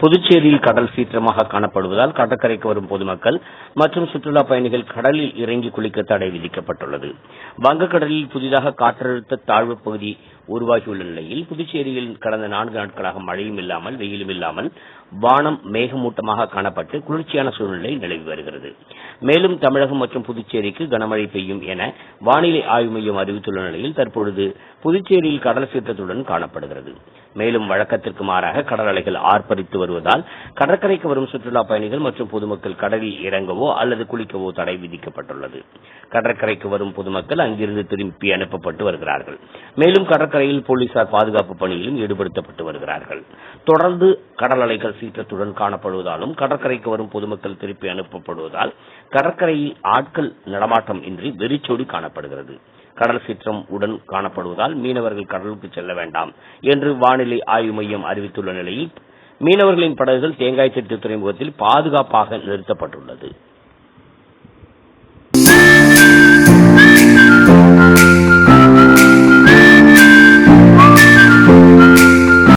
புதுச்சேரியில் கடல் சீற்றமாக காணப்படுவதால் கடற்கரைக்கு வரும் பொதுமக்கள் மற்றும் சுற்றுலா பயணிகள் கடலில் இறங்கி குளிக்க தடை விதிக்கப்பட்டுள்ளது. வங்கக்கடலில் புதிதாக காற்றழுத்த தாழ்வு பகுதி உருவாகியுள்ள நிலையில் புதுச்சேரியில் கடந்த நான்கு நாட்களாக மழையும் இல்லாமல் வெயிலும் இல்லாமல் வானம் மேகமூட்டமாக காணப்பட்டு குளிர்ச்சியான சூழ்நிலை நிலவி வருகிறது. மேலும் தமிழகம் மற்றும் புதுச்சேரிக்கு கனமழை பெய்யும் என வானிலை ஆய்வு மையம் அறிவித்துள்ள நிலையில் தற்பொழுது புதுச்சேரியில் கடல் சீற்றத்துடன் காணப்படுகிறது. மேலும் வழக்கத்திற்கு மாறாக கடல் அலைகள் ஆர்ப்பரித்து வருவதால் கடற்கரைக்கு வரும் சுற்றுலா பயணிகள் மற்றும் பொதுமக்கள் கடலில் இறங்கவோ அல்லது குளிக்கவோ தடை விதிக்கப்பட்டுள்ளது. கடற்கரைக்கு வரும் பொதுமக்கள் அங்கிருந்து திருப்பி அனுப்பப்பட்டு வருகிறார்கள். மேலும் கடற்கரை ரயில் போலீசார் பாதுகாப்பு பணியிலும் ஈடுபடுத்தப்பட்டு வருகிறார்கள். தொடர்ந்து கடல் அலைகள் சீற்றத்துடன் காணப்படுவதாலும் கடற்கரைக்கு வரும் பொதுமக்கள் திருப்பி அனுப்பப்படுவதால் கடற்கரையில் ஆட்கள் நடமாட்டம் இன்றி வெறிச்சோடி காணப்படுகிறது. கடல் சீற்றம் உடன் காணப்படுவதால் மீனவர்கள் கடலுக்கு செல்ல வேண்டாம் என்று வானிலை ஆய்வு மையம் அறிவித்துள்ள நிலையில் மீனவர்களின் படகுகள் தேங்காய் தேங்காய்த்திட்டு துறைமுகத்தில் பாதுகாப்பாக நிறுத்தப்பட்டுள்ளது.